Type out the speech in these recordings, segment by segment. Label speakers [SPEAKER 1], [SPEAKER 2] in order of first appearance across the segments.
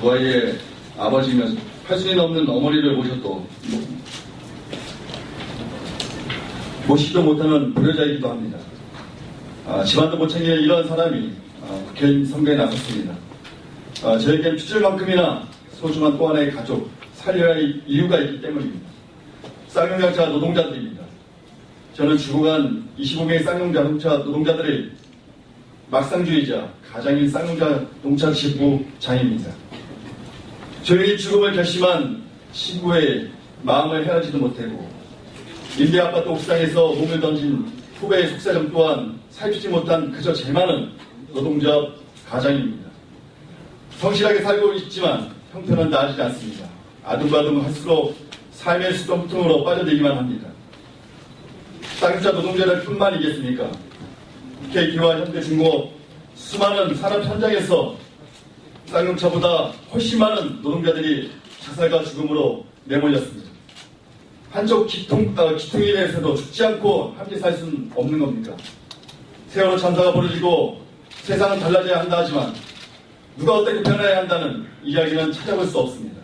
[SPEAKER 1] 두 아이의 아버지며 8순이 넘는 어머니를 모셨고 모시지도 못하는 불효자이기도 합니다. 아, 집안도 못 챙기는 이런 사람이 아, 국회의원 선거에 나섰습니다. 아, 저에겐 핏줄만큼이나 소중한 또 하나의 가족, 살려야 할 이유가 있기 때문입니다. 쌍용자차 노동자들입니다. 저는 죽어간 25명의 쌍용자 농차 노동자들의 막상주의자, 가장인 쌍용자 농차 지부장입니다. 조용히 죽음을 결심한 친구의 마음을 헤아리지도 못하고 임대 아파트 옥상에서 몸을 던진 후배의 속사정 또한 살피지 못한 그저 제 많은 노동자 가장입니다. 성실하게 살고 있지만 형편은 나아지지 않습니다. 아둥바둥 할수록 삶의 수동통으로 빠져들기만 합니다. 쌍용자 노동자들 뿐만이겠습니까? KT와 현대중공업 수많은 산업 현장에서 쌍용차보다 훨씬 많은 노동자들이 자살과 죽음으로 내몰렸습니다. 한쪽 기통, 어, 기통에 대해서도 죽지 않고 함께 살 수는 없는 겁니까? 세월호 참사가 벌어지고 세상은 달라져야 한다 하지만 누가 어떻게 변해야 한다는 이야기는 찾아볼 수 없습니다.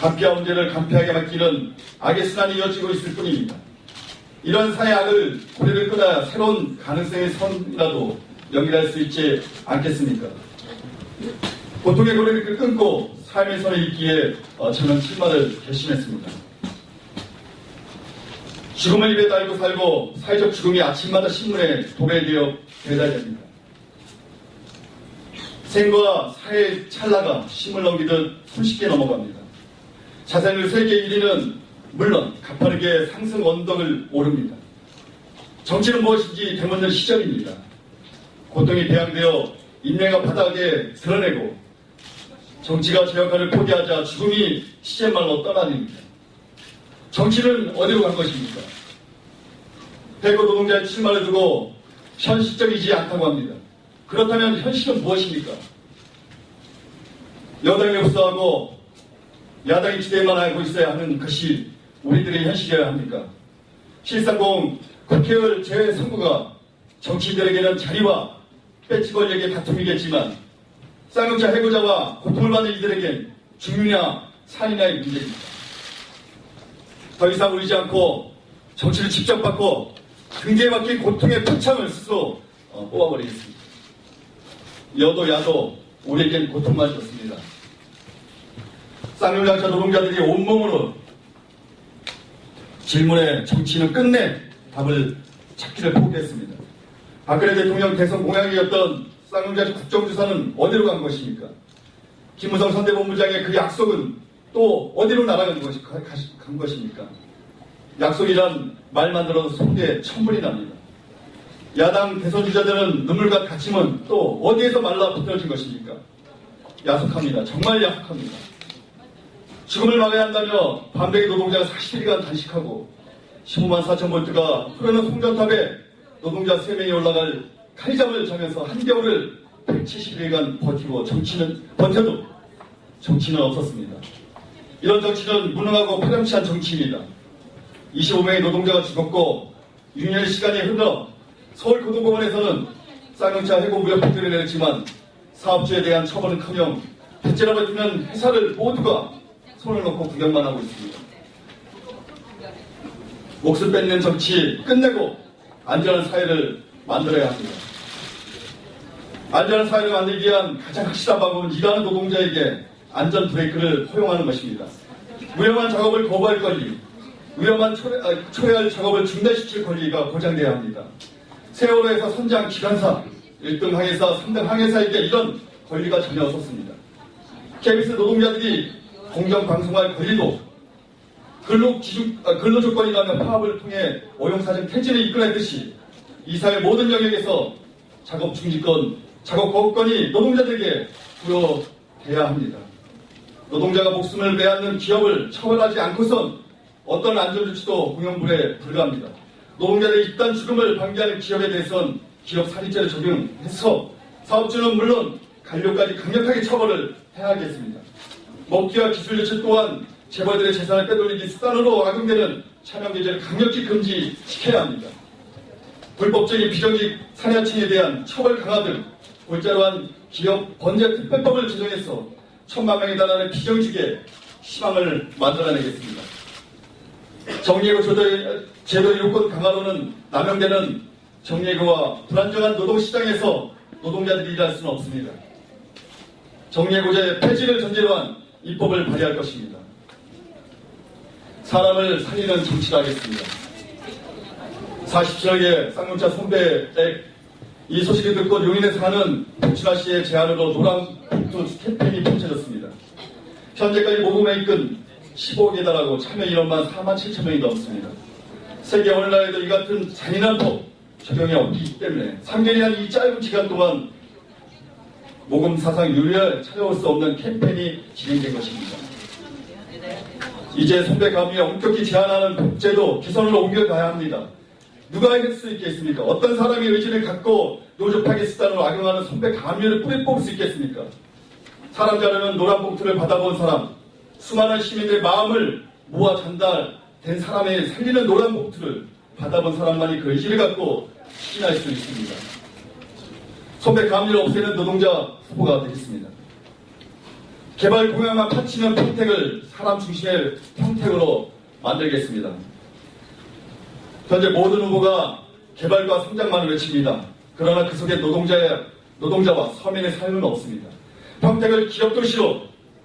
[SPEAKER 1] 간피와 문제를 간피하게 맡기는 악의 순환이 이어지고 있을 뿐입니다. 이런 사회 악을 고리를 끊어야 새로운 가능성의 선이라도 연결할 수 있지 않겠습니까? 고통의 고리를 끊고 삶의 선에 있기에 어, 저는 출마를 결심했습니다. 죽음을 입에 달고 살고 사회적 죽음이 아침마다 신문에 도배되어 배달됩니다. 생과 사회의 찰나가 심을 넘기듯 손쉽게 넘어갑니다. 자생률 세계 1위는 물론 가파르게 상승 언덕을 오릅니다. 정치는 무엇인지 되묻는 시절입니다. 고통이 배양되어 인내가 바닥에 드러내고 정치가 제 역할을 포기하자 죽음이 시제말로 떠나닙니다. 정치는 어디로 간 것입니까? 대구 노동자의 출마를 두고 현실적이지 않다고 합니다. 그렇다면 현실은 무엇입니까? 여당이 없어하고 야당이 기대만 하고 있어야 하는 것이 우리들의 현실이어야 합니까? 실상공 국회의원 재선거가 정치인들에게는 자리와 배치 권력의 다툼이겠지만 쌍용차 해고자와 고통을 받는 이들에겐 죽느냐 살이냐의 문제입니다. 더 이상 울지 않고 정치를 직접 받고 등계에 맡긴 고통의 표창을 스스로 어, 뽑아버리겠습니다. 여도 야도 우리에겐 고통만 줬습니다. 쌍용장차 노동자들이 온몸으로 질문에 정치는 끝내 답을 찾기를 포기했습니다. 박근혜 대통령 대선 공약이었던 쌍용자 국정조사는 어디로 간 것입니까? 김무성 선대본부장의 그 약속은 또 어디로 날아간 것이, 간 것입니까? 약속이란 말만 들어도 속에 천불이 납니다. 야당 대선 주자들은 눈물과 갇힘은 또 어디에서 말라 붙어진 것입니까? 야속합니다. 정말 야속합니다. 죽음을 막아야 한다며 반백의 노동자가 40일간 단식하고 15만 4천 볼트가 흐르는 송전탑에 노동자 3명이 올라갈 칼잡을 자면서 한겨울을 170일간 버티고 정치는 버텨도 정치는 없었습니다. 이런 정치는 무능하고 파렴치한 정치입니다. 25명의 노동자가 죽었고 6년의 시간이 흘러 서울고등공원에서는 쌍용차 해고 무역 발표를 내렸지만 사업주에 대한 처벌은커녕 대체로 버티면 회사를 모두가 손을 놓고 구경만 하고 있습니다. 목숨 뺏는 정치 끝내고 안전한 사회를 만들어야 합니다. 안전한 사회를 만들기 위한 가장 확실한 방법은 일하는 노동자에게 안전 브레이크를 허용하는 것입니다. 위험한 작업을 거부할 권리, 위험한 초래, 아, 초래 할 작업을 중단시킬 권리가 보장돼야 합니다. 세월호에서 선장 기관사, 1등 항해사, 3등 항해사에게 이런 권리가 전혀 없었습니다. KBS 노동자들이 공정 방송할 권리도 근로 기준, 아, 근로 조건이라면 파업을 통해 오용사정 폐지를 이끌어냈듯이 이 사회 모든 영역에서 작업 중지권, 작업 거부권이 노동자들에게 부여돼야 합니다. 노동자가 목숨을 빼앗는 기업을 처벌하지 않고선 어떤 안전조치도 공영불에 불과합니다. 노동자들의 집단 죽음을 방지하는 기업에 대해선 기업 살인죄를 적용해서 사업주는 물론 관료까지 강력하게 처벌을 해야 하겠습니다. 먹기와 기술 유출 또한 재벌들의 재산을 빼돌리기 수단으로 악용되는 차명계제를 강력히 금지시켜야 합니다. 불법적인 비정직 사냐층에 대한 처벌 강화 등 골자로 한 기업 번제 특별법을 제정해서 천만 명에 달하는 비정규직에 희망을 만들어내겠습니다. 정리해고 제도의 요건 강화로는 남용되는 정리해고와 불안정한 노동시장에서 노동자들이 일할 수는 없습니다. 정리해고제 폐지를 전제로 한 입법을 발의할 것입니다. 사람을 살리는 정치를 하겠습니다. 47억의 쌍용차 손배액 이 소식을 듣고 용인에 사는 박춘하 씨의 제안으로 노란 봉투 캠페인이 펼쳐졌습니다. 현재까지 모금에 이끈 15억에 달하고 참여 인원만 4만 7천 명이 넘습니다. 세계 어느 나라에도 이 같은 잔인한 법 적용이 없기 때문에 3개월이란 이 짧은 기간 동안 모금 사상 유례를 찾아올 수 없는 캠페인이 진행된 것입니다. 이제 선배 감위에 엄격히 제한하는 복제도 개선으로 옮겨가야 합니다. 누가 할수 있겠습니까? 어떤 사람이 의지를 갖고 노조 파괴 수단으로 악용하는 선배 감위를 뿌리 뽑을 수 있겠습니까? 사람 자르는 노란 봉투를 받아본 사람, 수많은 시민들의 마음을 모아 전달된 사람의 살리는 노란 봉투를 받아본 사람만이 그 의지를 갖고 추진할 수 있습니다. 선배 감리를 없애는 노동자 후보가 되겠습니다. 개발 공약만 파치는 평택을 사람 중심의 평택으로 만들겠습니다. 현재 모든 후보가 개발과 성장만을 외칩니다. 그러나 그 속에 노동자의, 노동자와 서민의 삶은 없습니다. 평택을 기업도시로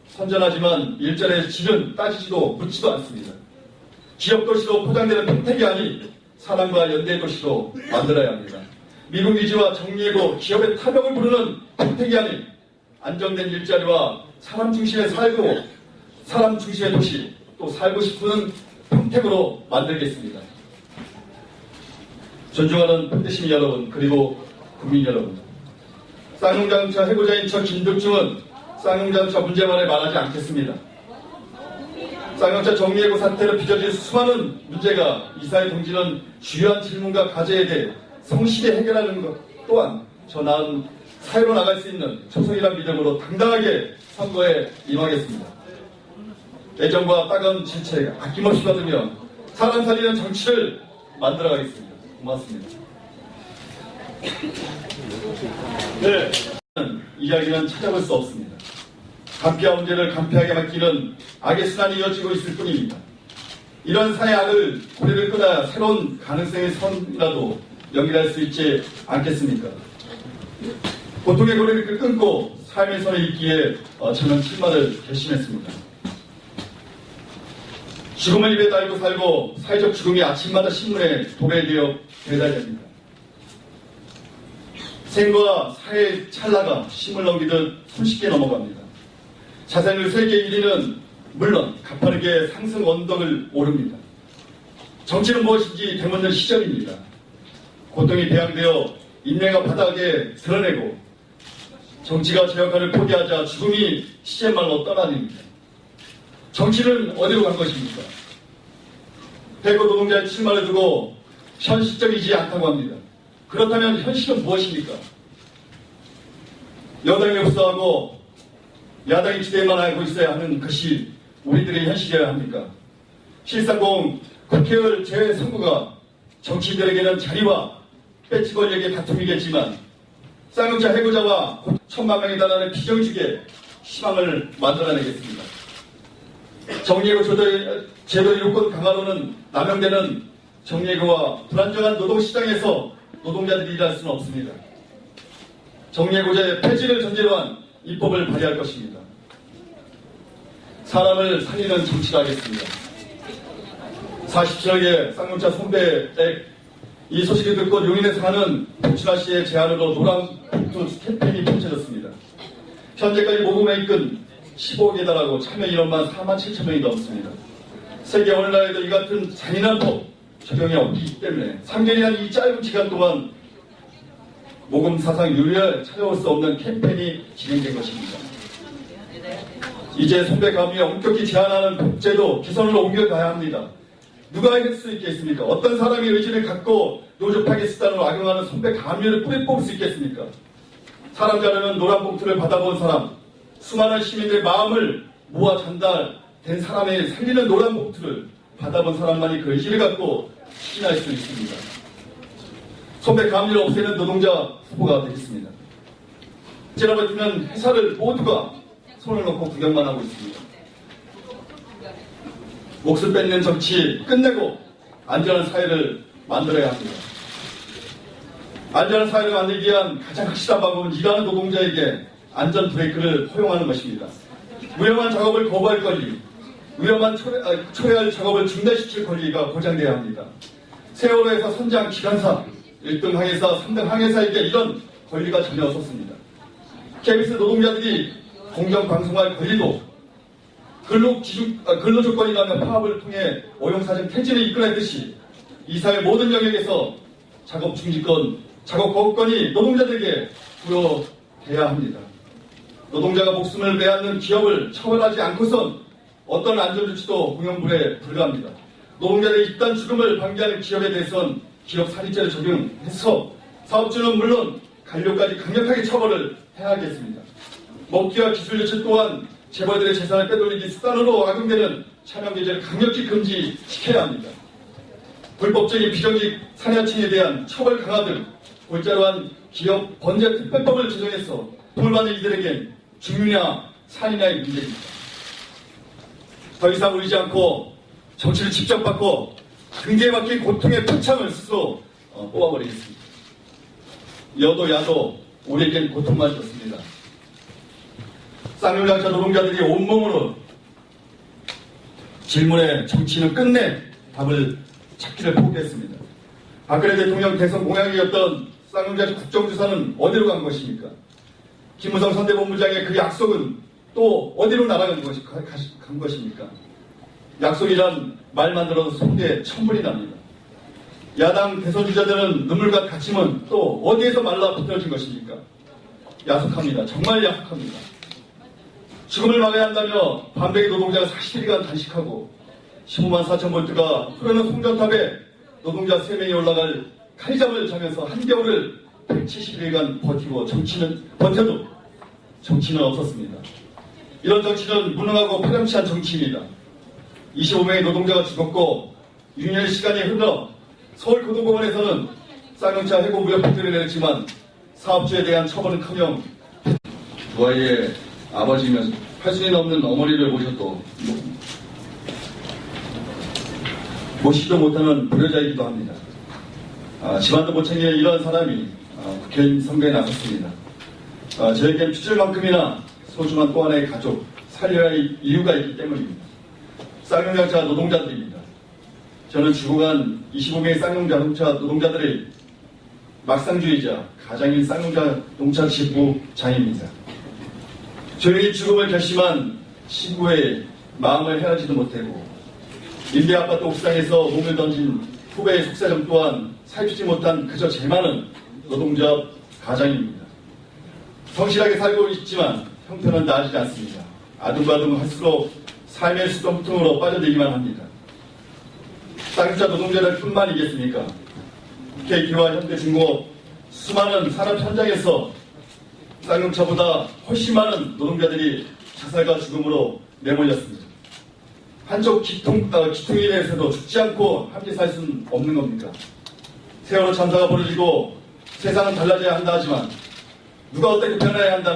[SPEAKER 1] 선전하지만 일전의 질은 따지지도 묻지도 않습니다. 기업도시로 포장되는 평택이 아닌 사람과 연대 도시로 만들어야 합니다. 미국 위지와 정리해고 기업의 타격을 부르는 평택이 아닌 안정된 일자리와 사람 중심의 살고 사람 중심의 도시 또 살고 싶은 평택으로 만들겠습니다. 존중하는 평택시민 여러분 그리고 국민 여러분 쌍용자동차 해고자인 저 김덕중은 쌍용자동차 문제만을 말하지 않겠습니다. 쌍용차 정리해고 사태로 빚어진 수많은 문제가 이사회 동지는 주요한 질문과 과제에 대해 성실히 해결하는 것 또한 저 나은 사회로 나갈 수 있는 초성이란 믿음으로 당당하게 선거에 임하겠습니다. 애정과 따가운 질책 아낌없이 받으며 사람 살리는 정치를 만들어가겠습니다. 고맙습니다. 네. 이야기는 찾아볼 수 없습니다. 간피한 문제를 간피하게 맡기는 악의 순환이 이어지고 있을 뿐입니다. 이런 사회 악을 고리를 끊어야 새로운 가능성의 선이라도 연결할 수 있지 않겠습니까? 고통의 고리를 끊고 삶의 선을 잇기에 어, 저는 출마를 결심했습니다. 죽음을 입에 달고 살고 사회적 죽음이 아침마다 신문에 도배되어 배달됩니다. 생과 사회 찰나가 심을 넘기듯 손쉽게 넘어갑니다. 자산율 세계 1위는 물론 가파르게 상승 언덕을 오릅니다. 정치는 무엇인지 되묻는 시절입니다. 고통이 배양되어 인내가 바닥에 드러내고 정치가 제 역할을 포기하자 죽음이 시제말로 떠나냅니다. 정치는 어디로 간 것입니까? 대거 노동자의 출마를 두고 현실적이지 않다고 합니다. 그렇다면 현실은 무엇입니까? 여당이 흡수하고 야당이 지대만 알고 있어야 하는 것이 우리들의 현실이어야 합니까? 실상공 국회의원 재선거가 정치인들에게는 자리와 배치 권력의 다툼이겠지만 쌍용차 해고자와 천만 명에 달하는 비정직에 희망을 만들어내겠습니다. 제도의, 제도의 요건 강화로는 남용되는 정리해고와 불안정한 노동시장에서 노동자들이 일할 수는 없습니다. 정리해고제 폐지를 전제로 한 입법을 발의할 것입니다. 사람을 살리는 정치를 하겠습니다. 47억의 쌍용차 손배액 이 소식을 듣고 용인에 사는 박춘하 씨의 제안으로 노란 봉투 캠페인이 펼쳐졌습니다. 현재까지 모금에 이끈 15억에 달하고 참여 인원만 4만 7천 명이 넘습니다. 세계 어느 나라에도 이 같은 잔인한 법 적용이 없기 때문에 3년이란 이 짧은 기간 동안 모금 사상 유례를 찾아올 수 없는 캠페인이 진행된 것입니다. 이제 선배 감위에 엄격히 제한하는 복제도 개선으로 옮겨가야 합니다. 누가 할 수 있겠습니까? 어떤 사람이 의지를 갖고 노조 파괴 수단으로 악용하는 선배 감위를 뿌리 뽑을 수 있겠습니까? 사람 자르는 노란 봉투를 받아본 사람, 수많은 시민들의 마음을 모아 전달된 사람의 살리는 노란 봉투를 받아본 사람만이 그 의지를 갖고 추진할 수 있습니다. 선배 감리를 없애는 노동자 후보가 되겠습니다. 제라버티는 회사를 모두가 손을 놓고 구경만 하고 있습니다. 목숨 뺏는 정치 끝내고 안전한 사회를 만들어야 합니다. 안전한 사회를 만들기 위한 가장 확실한 방법은 일하는 노동자에게 안전 브레이크를 허용하는 것입니다. 위험한 작업을 거부할 권리, 위험한 초래, 아, 초래할 작업을 중단시킬 권리가 보장돼야 합니다. 세월호에서 선장 기관사, 1등 항해사, 3등 항해사에게 이런 권리가 전혀 없었습니다. KBS 노동자들이 공정 방송할 권리도 근로 기준, 아, 근로 조건이라는 파업을 통해 오용사정 퇴진을 이끌어냈듯이 이 사회 모든 영역에서 작업 중지권, 작업 거부권이 노동자들에게 부여돼야 합니다. 노동자가 목숨을 빼앗는 기업을 처벌하지 않고선 어떤 안전조치도 공영불에 불과합니다. 노동자들의 집단 죽음을 방지하는 기업에 대해선 기업 살인죄를 적용해서 사업주는 물론 관료까지 강력하게 처벌을 해야 하겠습니다. 먹기와 기술 유출 또한 재벌들의 재산을 빼돌리기 수단으로 악용되는 차명 계제를 강력히 금지시켜야 합니다. 불법적인 비정직 사냐층에 대한 처벌 강화 등 골자로 한 기업 번제 특별법을 제정해서 받는 이들에겐 중유나 살인의 문제입니다. 더 이상 울리지 않고 정치를 직접 받고 등기에 박힌 고통의 표창을 스스로 어, 뽑아버리겠습니다. 여도 야도 우리에겐 고통만 줬습니다. 쌍용장차 노동자들이 온몸으로 질문에 정치는 끝내 답을 찾기를 포기했습니다. 박근혜 대통령 대선 공약이었던 쌍용자차 국정조사는 어디로 간 것입니까? 김무성 선대본부장의 그 약속은 또 어디로 날아간 것이, 간 것입니까? 약속이란 말만 들어도 속에 천불이 납니다. 야당 대선 주자들은 눈물과 다짐은 또 어디에서 말라 붙어진 것입니까? 야속합니다. 정말 야속합니다. 죽음을 막아야 한다며 반백의 노동자가 40일간 단식하고 15만 4천 볼트가 흐르는 송전탑에 노동자 3명이 올라갈 칼잠을 자면서 한겨울을 170일간 버티고 정치는 버텨도 정치는 없었습니다. 이런 정치는 무능하고 파렴치한 정치입니다. 25명의 노동자가 죽었고 6년의 시간이 흘러 서울고등법원에서는 쌍용차 해고 무효 판결을 내렸지만 사업주에 대한 처벌은커녕 두 아이의 아버지면 80이 넘는 어머니를 모셔도 모시지도 못하는 불효자이기도 합니다. 아, 집안도 못 챙기는 이런 사람이 아, 국회의원 선거에 나섰습니다. 아, 저에겐 핏줄만큼이나 소중한 또 하나의 가족 살려야 할 이유가 있기 때문입니다. 쌍용자차 노동자들입니다. 저는 죽어간 25명의 쌍용자동차 노동자들의 막상주의자 가장인 쌍용자 농차 지부 장입니다. 조용히 죽음을 결심한 친구의 마음을 헤아지도 못하고 임대 아파트 옥상에서 몸을 던진 후배의 속사정 또한 살피지 못한 그저 제 많은 노동자 가장입니다. 성실하게 살고 있지만 형편은 나아지지 않습니다. 아둥바둥 할수록 삶의 수동통으로 빠져들기만 합니다. 쌍용차 노동자들 뿐만이겠습니까? KT와 현대중공업 수많은 산업 현장에서 쌍용차보다 훨씬 많은 노동자들이 자살과 죽음으로 내몰렸습니다. 한쪽 기통, 어, 기통에 대해서도 죽지 않고 함께 살 수는 없는 겁니까? 세월호 참사가 벌어지고 세상은 달라져야 한다 하지만 누가 어떻게 변해야 한다